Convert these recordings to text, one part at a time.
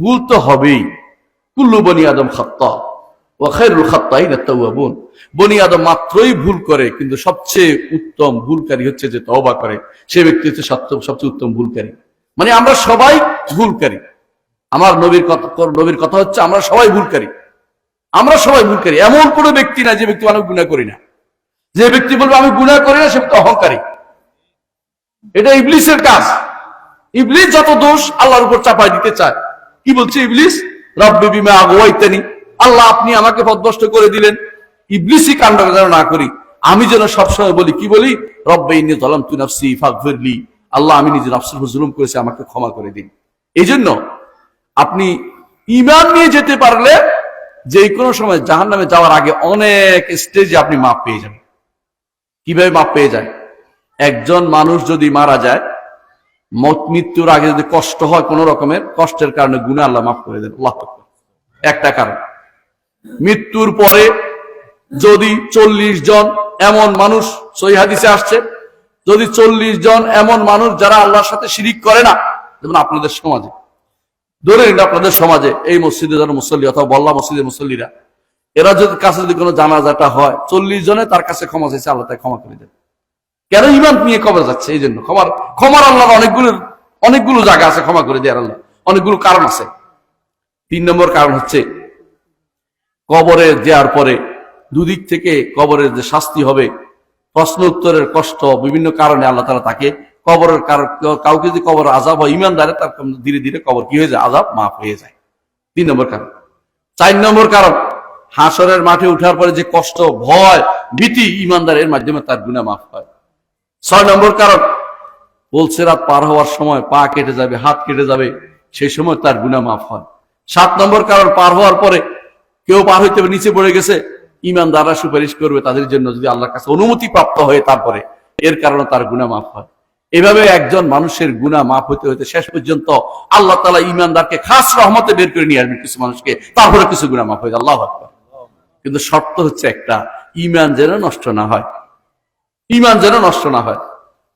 ভুল তো হবেই। কুল্লু বনি আদম খাত্তা ও খায়রুল খাত্তাই তাওয়াবুন বনি আদম মাত্রই ভুল করে, কিন্তু সবচেয়ে উত্তম ভুলকারী হচ্ছে যে তওবা করে। সে ব্যক্তি হচ্ছে সবচেয়ে উত্তম ভুলকারী। মানে আমরা সবাই ভুলকারী। আমার নবীর কথা নবীর কথা হচ্ছে আমরা সবাই ভুলকারী। আমরা সবাই ভুলকারী। এমন কোনো ব্যক্তি না যে ব্যক্তি আমি গুণা করি না। যে ব্যক্তি বলবে, আমি গুণা করি না, সে অহংকারী। এটা ইবলিসের কাজ। ইবলিস যত দোষ আল্লাহর উপর চাপাই দিতে চায়। কি বলছে ইবলিস? রব্বি বিমা আগুয়াইতানি আল্লাহ, আপনি আমাকে পদভস্ত করে দিলেন। ইবলিসই কাণ্ড যেন না করি। আমি যেন সবসময় বলি, কি বলি? রব্বে ইন্নি জলাম তু নাফসি ফাগফিরলি আল্লাহ, আমি নিজের উপর জুলুম করেছি, আমাকে ক্ষমা করে দিন। এই জন্য আপনি ইমান নিয়ে যেতে পারলে যে কোনো সময় জাহান নামে যাওয়ার আগে অনেক স্টেজে আপনি মাপ পেয়ে যাবেন। কীভাবে মাপ পেয়ে যায়? একজন মানুষ যদি মারা যায় মত মৃত্যুর আগে যদি কষ্ট হয় কোন রকমের, কষ্টের কারণে গুণা আল্লাহ মাফ করে দেন। আল্লাহ একটা কারণ। মৃত্যুর পরে যদি চল্লিশ জন এমন মানুষ, সহি হাদিসে আসছে, যদি চল্লিশ জন এমন মানুষ যারা আল্লাহর সাথে শিরিক করে না, যেমন আপনাদের সমাজে, ধরে নিন আপনাদের সমাজে, এই মসজিদে যারা মুসল্লি অথবা বল্লা মসজিদের মুসল্লিরা, এরা যদি কাছে যদি কোনো জানাজাটা হয়, চল্লিশ জনে তার কাছে ক্ষমা চাইছে, আল্লাহ তাই ক্ষমা করে দেন। কেন ইমান নিয়ে কবর যাচ্ছে? এই জন্য ক্ষমার ক্ষমার আল্লাহ অনেকগুলো অনেকগুলো জায়গা আছে ক্ষমা করে দেওয়ার আল্লাহ। অনেকগুলো কারণ আছে। তিন নম্বর কারণ হচ্ছে, কবরে দেওয়ার পরে দুদিক থেকে কবরের যে শাস্তি হবে, প্রশ্ন উত্তরের কষ্ট বিভিন্ন কারণে আল্লাহ তারা তাকে কবরের কাউকে যদি কবর আজাব হয়, ইমানদারে তার ধীরে ধীরে কবর কি হয়ে যায়? আজাব মাফ হয়ে যায়। তিন নম্বর কারণ। চার নম্বর কারণ, হাসরের মাঠে উঠার পরে যে কষ্ট, ভয়, ভীতি ইমানদারের মাধ্যমে তার গুণা মাফ হয়। ছয় নম্বর কারণ বলছে রাত পার হওয়ার সময় পা কেটে যাবে, হাত কেটে যাবে, সেই সময় তার গুণা মাফ হয়। সাত নম্বর কারণ, পার হওয়ার পরে কেউ পার হইতে নিচে পড়ে গেছে, ইমানদাররা সুপারিশ করবে তাদের জন্য যদি আল্লাহর কাছে অনুমতি প্রাপ্ত হয়ে তারপরে, এর কারণে তার গুণা মাফ হয়। এভাবে একজন মানুষের গুণা মাফ হতে হতে শেষ পর্যন্ত আল্লাহ তালা ইমানদারকে খাস রহমতে বের করে নিয়ে আসবেন কিছু মানুষকে, তারপরে কিছু গুণা মাফ হয়ে আল্লাহ কিন্তু শর্ত হচ্ছে একটা, ইমান যেন নষ্ট না হয়। ইমান যেন নষ্ট না হয়।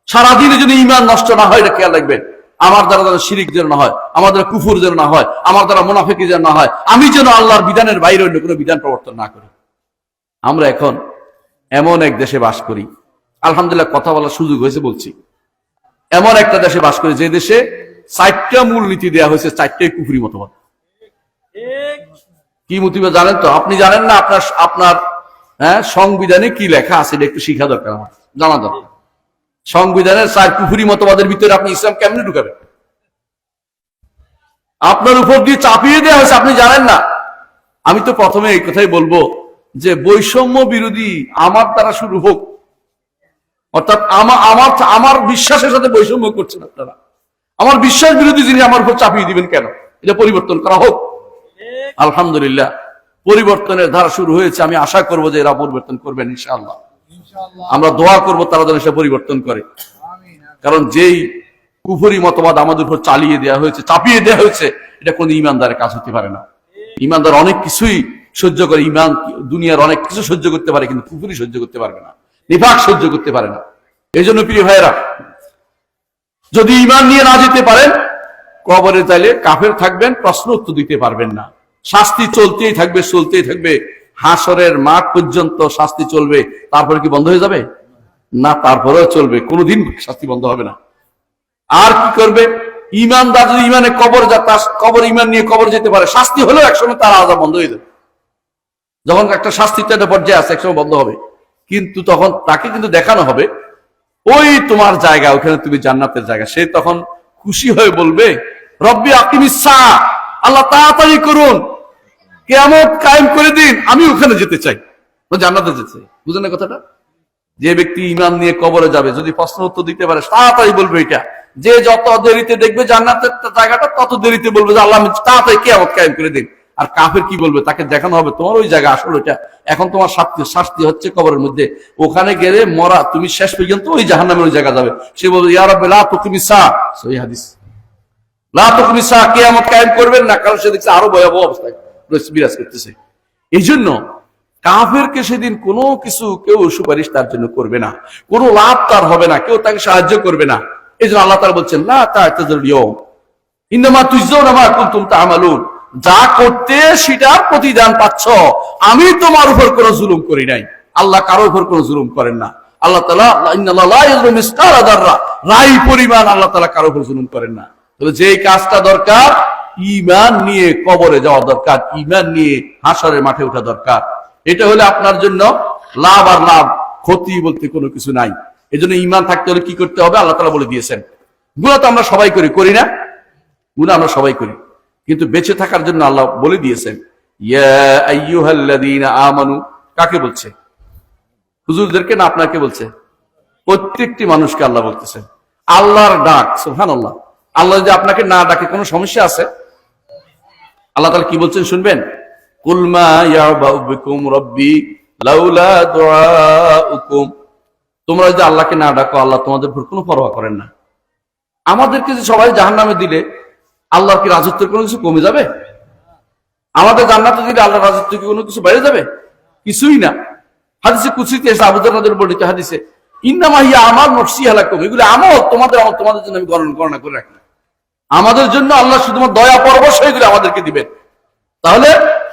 সারাদিনে যদি ইমান নষ্ট না হয় এটা খেয়াল রাখবেন। আমার দ্বারা যেন শিরিক যেন না হয় আমার দ্বারা কুফুর যেন না হয় আমার দ্বারা মুনাফিকি যেন না হয় আমি যেন আল্লাহর বিধানের বাইরে অন্য কোনো বিধান প্রবর্তন না করি। আমরা এখন এমন এক দেশে বাস করি। আলহামদুলিল্লাহ কথা বলার সুযোগ হয়েছে বলছি। এমন একটা দেশে বাস করি যে দেশে চারটা মূল নীতি দেওয়া হয়েছে চারটাই কুফুরি মতবাদ। কি মতিবা জানেন তো? আপনি জানেন না আপনার আপনার হ্যাঁ সংবিধানে কি লেখা আছে এটা একটু শিখা দরকার আমার জানা দরকার। সংবিধানের চার কুফুরি মতবাদের ভিতরে আপনি ইসলাম কেমনে ঢুকাবেন? আপনার উপর দিয়ে চাপিয়ে দেওয়া হয়েছে আপনি জানেন না। আমি তো প্রথমে এই কথাই বলব যে বৈষম্য বিরোধী আমার দ্বারা শুরু হোক অর্থাৎ আমার আমার আমার বিশ্বাসের সাথে বৈষম্য করছেন আপনারা। আমার বিশ্বাস বিরোধী যিনি আমার উপর চাপিয়ে দিবেন কেন? এটা পরিবর্তন করা হোক। আলহামদুলিল্লাহ। পরিবর্তনের ধারা শুরু হয়েছে আমি আশা করব যে এরা পরিবর্তন করবেন ইনশাআল্লাহ। আমরা দোয়া করব তারা যেন সে পরিবর্তন করে। কারণ যেই কুফরি মতবাদ আমাদের উপর চালিয়ে দেওয়া হয়েছে চাপিয়ে দেওয়া হয়েছে এটা কোন ইমানদারের কাজ হতে পারে না। ইমানদার অনেক কিছুই সহ্য করে ইমান দুনিয়ার অনেক কিছু সহ্য করতে পারে কিন্তু কুফুরি সহ্য করতে পারবে না। নিফাক সহ্য করতে পারে না। এই জন্য প্রিয় ভাইয়েরা যদি ইমান নিয়ে না যেতে পারেন কবরে চাইলে কাফের থাকবেন প্রশ্ন উত্তর দিতে পারবেন না। শাস্তি চলতেই থাকবে চলতেই থাকবে। হাসরের মাঠ পর্যন্ত শাস্তি চলবে। তারপরে কি বন্ধ হয়ে যাবে? না, তারপরেও চলবে। কোনোদিন শাস্তি বন্ধ হবে না। আর কি করবে? ইমানদার যদি ইমানে কবর যা তার কবর ইমান নিয়ে কবর যেতে পারে। শাস্তি হলেও একসময় তার আলাদা বন্ধ হয়ে যাবে। যখন একটা শাস্তি একটা পর্যায়ে আছে একসময় বন্ধ হবে। কিন্তু তখন তাকে কিন্তু দেখানো হবে, ওই তোমার জায়গা, ওখানে তুমি জান্নাতের জায়গা। সে তখন খুশি হয়ে বলবে, রব্বি আকিমিসা আল্লাহ তাড়াতাড়ি করুন। কেয়ামত কায়েম করে দিন, আমি ওখানে যেতে চাই। জান্নাতে যেতে চাই। বুঝলেন না কথাটা? যে ব্যক্তি ইমান নিয়ে কবরে যাবে, যদি প্রশ্ন উত্তর দিতে পারে, তাড়াতাড়ি বলবে এটা। যে যত দেরিতে দেখবে জান্নাতের জায়গাটা, তত দেরিতে বলবে যে, আল্লাহ তাড়াতাড়ি কেয়ামত কায়েম করে দিন। আর কাফের কি বলবে? তাকে দেখানো হবে। তোমার ওই জায়গা আসলে এটা এখন তোমার শাস্তি শাস্তি হচ্ছে কবরের মধ্যে। ওখানে গেলে মরা, তুমি শেষ পর্যন্ত ওই জাহান্নামের ওই জায়গা যাবে। সে বলবে, ইয়া রাব্বে, লা তুকমিসা। সহি হাদিস। লা তুকমিসা, কিয়ামত কায়েম করবেন না? কারণ সে দেখছে আরও ভয়াবহ অবস্থায় বিরাজ করতেছে। এই জন্য কাফেরকে সেদিন কোনো কিছু কেউ সুপারিশ তার জন্য করবে না। কোনো লাভ তার হবে না, কেউ তাকে সাহায্য করবে না। এই জন্য আল্লাহ তারা বলছেন না তা ইন্দামা তা'মালুন, যা করতে সেটার প্রতিদান পাচ্ছ, আমি তোমার উপর কোনো জুলুম করি নাই। আল্লাহ কারও উপর কোনো জুলুম করেন না। আল্লাহ তালা রাই পরিমাণ আল্লাহ তালা কারও উপর জুলুম করেন না। যে কাজটা দরকার ঈমান নিয়ে কবরে যাওয়া দরকার, ঈমান নিয়ে হাসরের মাঠে ওঠা দরকার। এটা হলে আপনার জন্য লাভ আর লাভ, ক্ষতি বলতে কোনো কিছু নাই। এজন্য ঈমান থাকতে হলে কি করতে হবে? আল্লাহ তাআলা বলে দিয়েছেন গুণা তো আমরা সবাই করি করি না? গুণা আমরা সবাই করি। কিন্তু বেঁচে থাকার জন্য আল্লাহ বলে দিয়েছেন আমানু, কাকে বলছে? হুজুরদেরকে না আপনাকে বলছে? প্রত্যেকটি মানুষকে আল্লাহ বলতেছেন। আল্লাহর ডাক সুহান আল্লাহ আল্লাহ যদি আপনাকে না ডাকে, কোনো সমস্যা আছে? আল্লাহ তাআলা কি বলছেন শুনবেন? কুলমা তোমরা যদি আল্লাহকে না ডাকো, আল্লাহ তোমাদের উপর কোনো পরোয়া করেন না। আমাদেরকে যে সবাই জাহান্নামে দিলে, আল্লাহর কি রাজত্বের কোনো কিছু কমে যাবে? আমাদের জান্নাতে দিলে আল্লাহর রাজত্ব কি কোনো কিছু বেড়ে যাবে? কিছুই না। হাদিসে কুচিতে এসে আবুদের বর্ণিত হাদিসে, ইন্নামা হিয়া আমার নফসি হালাকুম এগুলো আমল তোমাদের তোমাদের জন্য আমি গণনা করে রাখি। আমাদের জন্য আল্লাহ শুধুমাত্র দয়া, পরবশ এগুলো আমাদেরকে দিবেন। তাহলে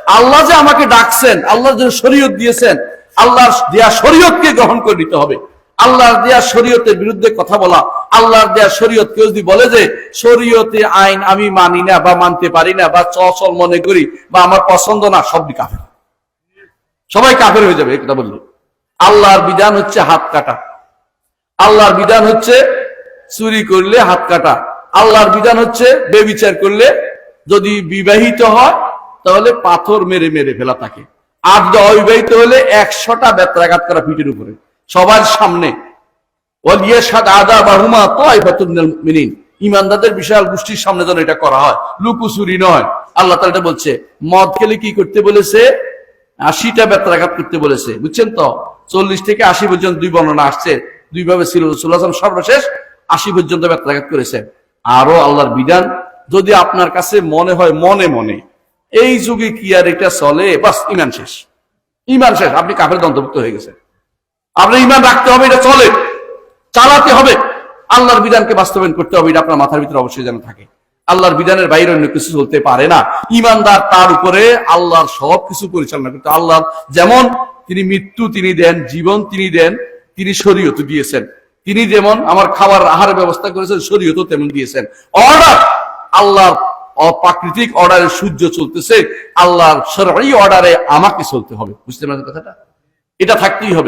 আল্লাহ যে আমাকে ডাকছেন, আল্লাহ যে শরীয়ত দিয়েছেন, আল্লাহর দেয়া শরীয়তকে গ্রহণ করে নিতে হবে। আল্লাহর দেয়া শরীয়তের বিরুদ্ধে কথা বলা, আল্লাহর দেয়া শরীয়ত কেউ যদি বলে যে, শরীয়তে আইন আমি মানি না বা মানতে পারি না বা চল মনে করি বা আমার পছন্দ না, সবই কাফের। সবাই কাফের হয়ে যাবে এটা বলল। আল্লাহর বিধান হচ্ছে হাত কাটা। আল্লাহর বিধান হচ্ছে চুরি করলে হাত কাটা। আল্লাহর বিধান হচ্ছে বেবিচার করলে যদি বিবাহিত হয়, তাহলে পাথর মেরে মেরে ফেলা তাকে। আর অবিবাহিত হলে একশোটা বেত্রাঘাত করা পিঠের উপরে। সবার সামনে। আদা বাহুমা বিশাল গোষ্ঠীর সামনে যেন এটা করা হয়। লুকুচুরি নয়। আল্লাহ তাআলা এটা বলছে, মদ খেলে কি করতে বলেছে? আশিটা বেত্রাঘাত করতে বলেছে। বুঝছেন তো? চল্লিশ থেকে আশি পর্যন্ত দুই বর্ণনা আসছে। দুইভাবে ছিল সর্বশেষ আশি পর্যন্ত বেত্রাঘাত করেছে। আরও আল্লাহর বিধান, যদি আপনার কাছে মনে হয় মনে মনে, এই যুগে কি আর এটা চলে? বাস, ইমান শেষ। ইমান শেষ। আপনি কাফের দন্তভুক্ত হয়ে গেছে আপনার ইমান রাখতে হবে, এটা চলে। চালাতে হবে। আল্লাহর বিধানকে বাস্তবায়ন করতে হবে, এটা আপনার মাথার ভিতরে অবশ্যই যেন থাকে। আল্লাহর বিধানের বাইরে অন্য কিছু চলতে পারে না। ইমানদার তার উপরে আল্লাহর সব কিছু পরিচালনা করতে আল্লাহ যেমন তিনি মৃত্যু তিনি দেন, জীবন তিনি দেন, তিনি শরীয়ত দিয়েছেন। তিনি যেমন আমার খাবার আহারের ব্যবস্থা করেছেন শরীয়ত তেমন দিয়েছেন। অর্ডার আল্লাহর অপ্রাকৃতিক অর্ডারে সূর্য চলতেছে, আল্লাহর সরকারি অর্ডারে আমাকে চলতে হবে। বুঝতে পারেন কথাটা? এটা থাকতেই হবে।